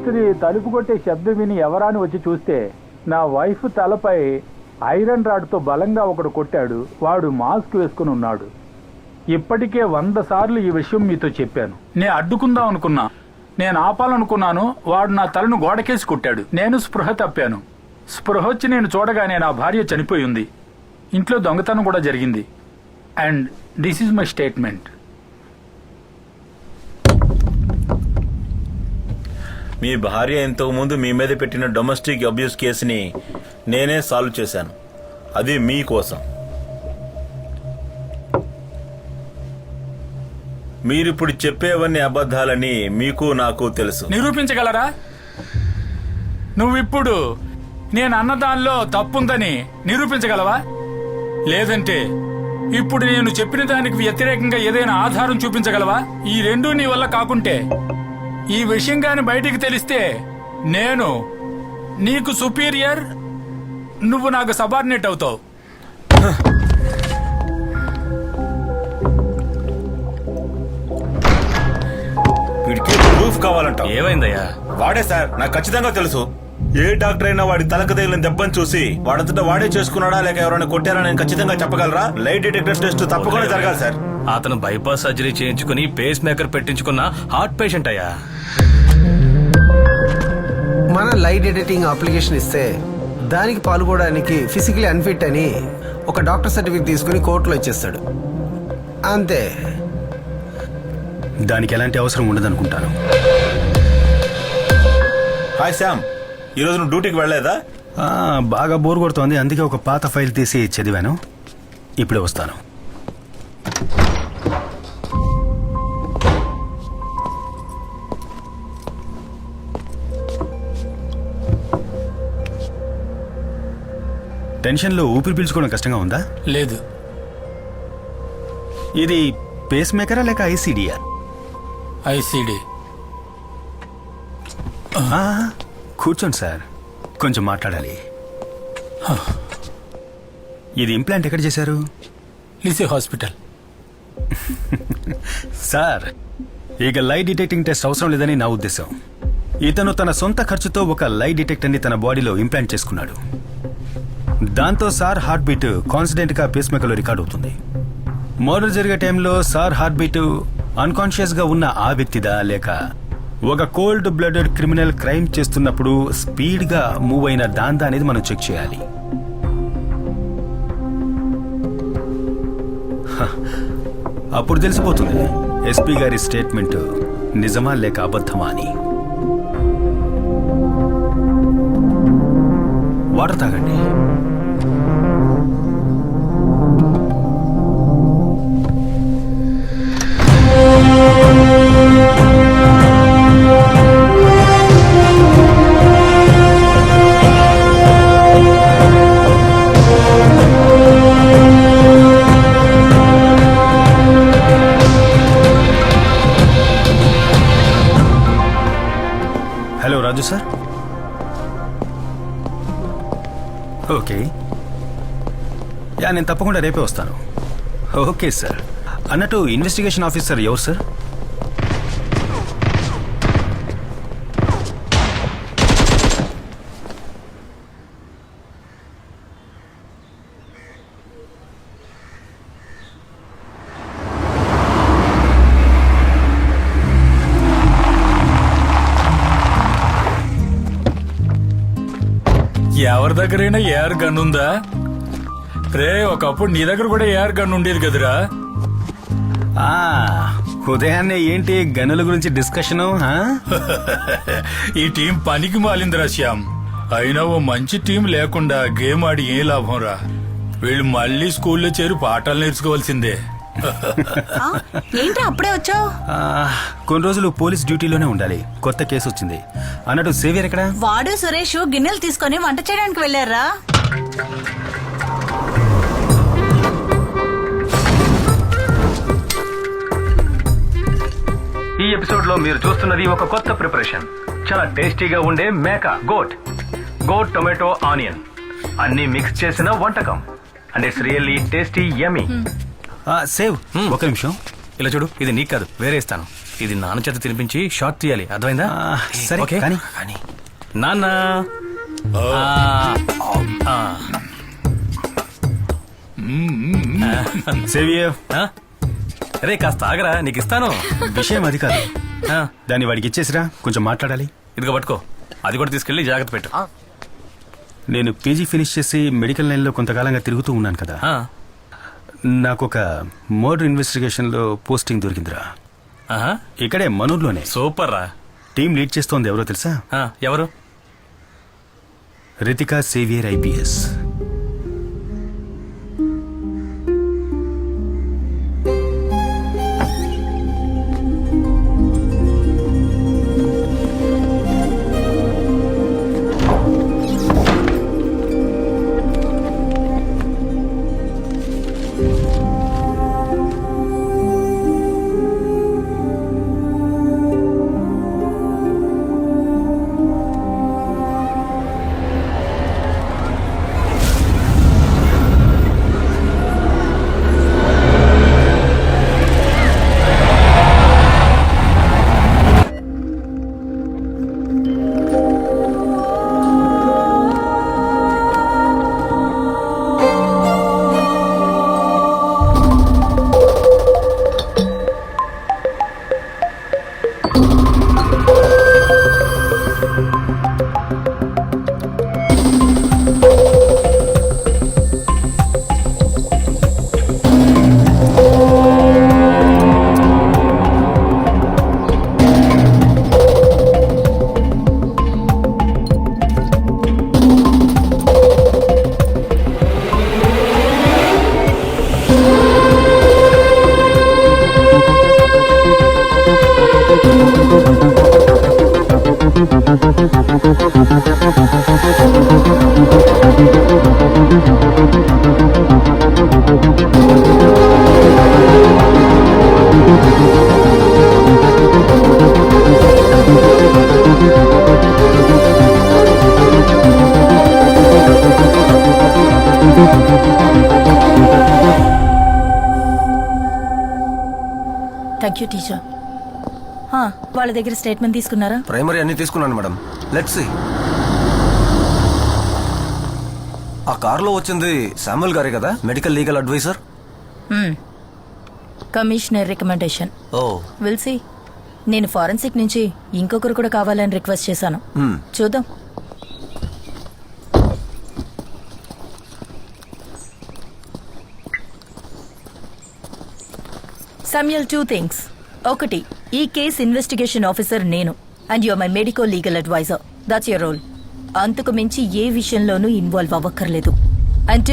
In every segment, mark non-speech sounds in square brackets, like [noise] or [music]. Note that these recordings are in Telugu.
రాత్రి తలుపు కొట్టే శబ్దం విని ఎవరాని వచ్చి చూస్తే నా వైఫ్ తలపై ఐరన్ రాడ్తో బలంగా ఒకడు కొట్టాడు. వాడు మాస్క్ వేసుకుని ఉన్నాడు. ఇప్పటికే వంద సార్లు ఈ విషయం మీతో చెప్పాను. నేను అడ్డుకుందాం అనుకున్నా. నేను ఆపాలనుకున్నాను. వాడు నా తలను గోడకేసి కొట్టాడు. నేను స్పృహ తప్పాను. స్పృహ వచ్చి నేను చూడగానే నా భార్య చనిపోయింది ఇంట్లో దొంగతనం కూడా జరిగింది. And this is my statement. మీ భార్య ఇంతకు ముందు మీ మీద పెట్టిన డొమెస్టిక్ అబ్యూస్ కేసుని నేనే సాల్వ్ చేశాను. అది మీకోసం మీరిప్పుడు చెప్పేవన్నీ అబద్ధాలని మీకు నాకు తెలుసు. నిరూపించగలరా? నువ్విప్పుడు నేను అన్నదానిలో తప్పుందని నిరూపించగలవా? లేదంటే ఇప్పుడు నేను చెప్పిన దానికి వ్యతిరేకంగా ఏదైనా ఆధారం చూపించగలవా? ఈ రెండూ నీ వల్ల కాకుంటే ఈ విషయం గాని బయటికి తెలిస్తే నేను నీకు సుపీరియర్ నువ్వు నాకు సబార్డినేట్ అవుతావు. వీడికి ప్రూఫ్ కావాలంట ఏమైందయ్యా? వాడే సార్ నాకు ఖచ్చితంగా తెలుసు. ఏ డాక్టర్ అయినా వాడి తలకు తగిలిన దెబ్బని చూసి వాడంతటా వాడే చేసుకున్నాడా లేక ఎవరైనా కొట్టారా నేను ఖచ్చితంగా చెప్పగలరా? లైట్ డిటెక్టర్ టెస్ట్ తప్పకుండా జరగాలి సార్. అతను బైపాస్ సర్జరీ చేయించుకుని పేస్ మేకర్ పెట్టించుకున్న హార్ట్ పేషెంట్ అయ్యా. మన లైట్ ఎడిటింగ్ అప్లికేషన్ ఇస్తే దానికి పాల్గొనడానికి ఫిజికలీ అన్ఫిట్ అని ఒక డాక్టర్ సర్టిఫికేట్ తీసుకుని కోర్టులో ఇచ్చేస్తాడు. అంతే. దానికి ఎలాంటి అవసరం ఉండదనుకుంటాను. హాయ్ శామ్ ఈ రోజు నువ్వు డ్యూటీకి వెళ్ళలేదా? ఆ, బాగా బోర్ కొడుతోంది. అందుకే ఒక పాత ఫైల్ తీసి చదివాను. ఇప్పుడే వస్తాను. టెన్షన్లో ఊపిరి పీల్చుకోవడం కష్టంగా ఉందా? లేదు. ఇది పేస్ మేకరా లేక ఐసీడియా ఐసీడీ కూర్చోండి సార్. కొంచెం మాట్లాడాలి. ఇది ఇంప్లాంట్ ఎక్కడ చేశారు? లిసే హాస్పిటల్. సార్ ఇక లై డిటెక్టింగ్ టెస్ట్ అవసరం లేదని నా ఉద్దేశం. ఇతను తన సొంత ఖర్చుతో ఒక లై డిటెక్టర్ని తన బాడీలో ఇంప్లాంట్ చేసుకున్నాడు. దాంతో సార్ హార్ట్ బీట్ కాన్స్టెంట్గా పేస్ మేకర్లో రికార్డ్ అవుతుంది. మర్డర్ జరిగే టైంలో సార్ హార్ట్ బీట్ అన్కాన్షియస్గా ఉన్న ఆ వ్యక్తిదా లేక ఒక కోల్డ్ బ్లడెడ్ క్రిమినల్ క్రైమ్ చేస్తున్నప్పుడు స్పీడ్గా మూవ్ అయిన దాందా అనేది మనం చెక్ చేయాలి. హ, అప్పుడు తెలిసిపోతుంది. ఎస్పీ గారి స్టేట్మెంట్ నిజమా లేక అబద్ధమా అని. వాటర్ తాగండి. యా నేను తప్పకుండా రేపే వస్తాను. Okay sir. అన్నట్టు ఇన్వెస్టిగేషన్ ఆఫీసర్ ఎవరు సార్? ఎవరి దగ్గరైనా ఏఆర్ గన్ ఉందా రే ఒకప్పుడు నీ దగ్గర కూడా ఏఆర్ గన్ ఉండేది కదరా. ఆ, ఉదయాన్నే ఏంటి గనుల గురించి డిస్కషను ఆ? [laughs] ఈ టీం పనికి మాలిందిరా శ్యామ్. అయినా ఓ మంచి టీం లేకుండా గేమ్ ఆడి ఏ లాభం రా వీళ్ళు మళ్ళీ స్కూల్లో చేరి పాఠాలు నేర్చుకోవాల్సిందే. ఆ, ఏంట్రా అప్పుడే వచ్చావు? ఆ, కొన్ని రోజులు పోలీస్ డ్యూటీలోనే ఉండాలి. కొత్త కేసు వచ్చింది. అన్నట్టు సేవియర్ ఎక్కడ? వాడు సురేష్ గిన్నెలు తీసుకొని వంట చేయడానికి వెళ్ళారా? ఎపిసోడ్లో మీరు చూస్తున్నది ఒక కొత్త ప్రిపరేషన్. చాలా టేస్టీగా ఉండే మేక గోట్. Goat tomato onion. అన్ని మిక్స్ చేసిన వంటకం. And it's really tasty yummy ఆ, సేవ్ ఒక నిమిషం. ఇలా చూడు ఇది నీకు కాదు వేరే ఇస్తాను ఇది నాన్న చేత తినిపించి షార్ట్ తీయాలి. అర్థమైందా? సరే, ఓకే. కానీ. నాన్న. ఆ, ఆ, సేవియర్ ఆ? రే కాస్త ఆగరా నీకు ఇస్తాను. విషయం అది కాదు. ఆ, దాన్ని వాడికి ఇచ్చేసిరా కొంచెం మాట్లాడాలి. ఇదిగో పట్టుకో అది కూడా తీసుకెళ్ళి జాగ్రత్త పెట్టు. నేను పీజీ ఫినిష్ చేసి మెడికల్ లైన్లో కొంతకాలంగా తిరుగుతూ ఉన్నాను కదా. ఆ, నాకు ఒక మర్డర్ ఇన్వెస్టిగేషన్లో పోస్టింగ్ దొరికిందిరా. ఆహా, ఇక్కడే మనూర్లోనే. సూపర్ రా. టీం లీడ్ చేస్తోంది ఎవరో తెలుసా? ఆ, ఎవరు? Ritika Xavier IPS. Thank you teacher వాళ్ళ దగ్గర స్టేట్మెంట్ తీసుకున్నారా? ప్రైమరీ అన్ని తీసుకున్నాను మేడం లెట్స్ సి ఆ కారులో వచ్చింది శామ్యుల్ గారే కదా? Medical legal advisor commissioner recommendation oh we'll see నేను ఫారెన్సిక్ నుంచి ఇంకొకరు కూడా కావాలని రిక్వెస్ట్ చేశాను. Hmm. చూద్దాం. సమ్యల్ టూ థింగ్స్ ఒకటి ఈ కేస్ ఇన్వెస్టిగేషన్ ఆఫీసర్ నేను. And your my medico legal advisor that's your role అంతకు మించి ఏ విషయంలోనూ ఇన్వాల్వ్ అవ్వక్కర్లేదు. అండ్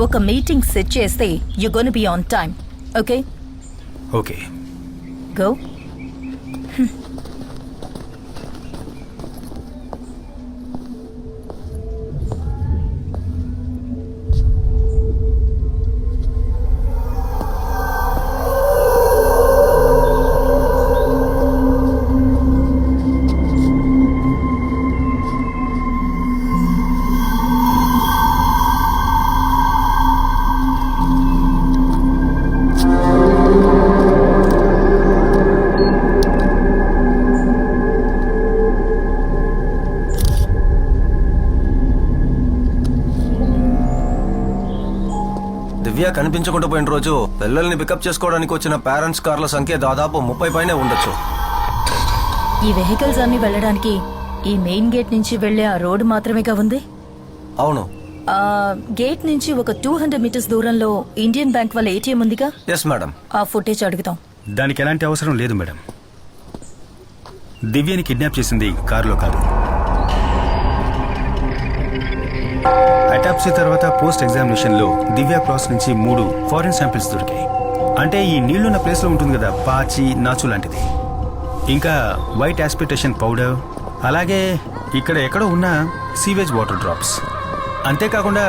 ఒక మీటింగ్ సెట్ చేస్తే you gonna be on time okay okay go Divya కనిపించకుండా పోయిన రోజు పిల్లల్ని పికప్ చేసుకోవడానికి వచ్చిన పేరెంట్స్ కార్ల సంఖ్య దాదాపు ముప్పై పైనే ఉండొచ్చు. ఈ వెహికల్స్ అన్ని వెళ్ళడానికి ఈ మెయిన్ గేట్ నుంచి వెళ్ళే ఆ రోడ్డు మాత్రమేగా ఉంది? అవును. ఆ గేట్ నుంచి ఒక టూ హండ్రెడ్ మీటర్స్ దూరంలో ఇండియన్ బ్యాంక్ వాళ్ళ ఏటీఎం ఉందిగా? ఎస్ మేడం ఆ ఫుటేజ్ అడుగుతాం. దానికి ఎలాంటి అవసరం లేదు మేడం దివ్యని కిడ్నాప్ చేసింది కారులో కాదు. అటాప్సీ తర్వాత పోస్ట్ ఎగ్జామినేషన్లో దివ్య క్రాస్ నుంచి మూడు ఫారిన్ శాంపిల్స్ దొరికాయి. అంటే ఈ నీళ్ళున్న ప్లేస్లో ఉంటుంది కదా పాచి నాచు లాంటిది. ఇంకా వైట్ ఆస్పిటేషన్ పౌడర్ అలాగే ఇక్కడ ఎక్కడో ఉన్న సీవేజ్ వాటర్ డ్రాప్స్ అంతేకాకుండా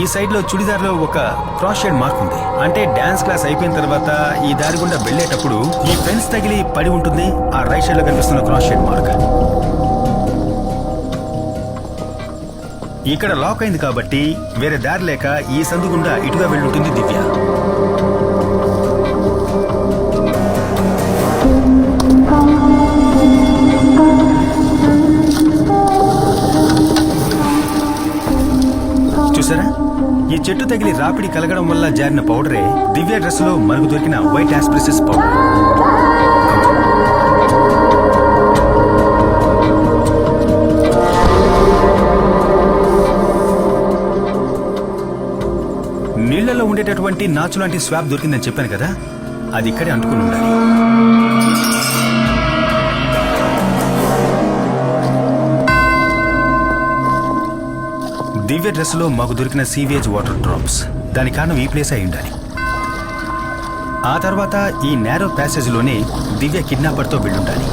ఈ సైడ్లో చుడిదార్లో ఒక క్రాస్ షేడ్ మార్క్ ఉంది. అంటే డాన్స్ క్లాస్ అయిపోయిన తర్వాత ఈ దారి గుండా వెళ్ళేటప్పుడు ఈ ఫెన్స్ తగిలి పడి ఉంటుంది ఆ రైట్ సైడ్లో కనిపిస్తున్న క్రాస్ షేడ్ మార్క్ ఇక్కడ లాక్ అయింది కాబట్టి వేరే దారి లేక ఈ సందు గుండా ఇటుగా వెళ్ళుంటుంది దివ్య. చూసారా? ఈ చెట్టు తగిలి రాపిడి కలగడం వల్ల జారిన పౌడరే దివ్య డ్రెస్లో మనకు దొరికిన వైట్ ఆస్ప్రిసిస్ పౌడర్ నీళ్ళలో ఉండేటటువంటి నాచు లాంటి స్వాబ్ దొరికిందని చెప్పాను కదా అది ఇక్కడే అంటుకుని ఉండాలి. దివ్య డ్రెస్సులో మాకు దొరికిన సీవేజ్ వాటర్ డ్రాప్స్ దాని కారణం ఈ ప్లేస్ అయి ఉండాలి. ఆ తర్వాత ఈ నేరో ప్యాసేజ్లోనే దివ్య కిడ్నాపర్తో వెళ్ళుండాలి.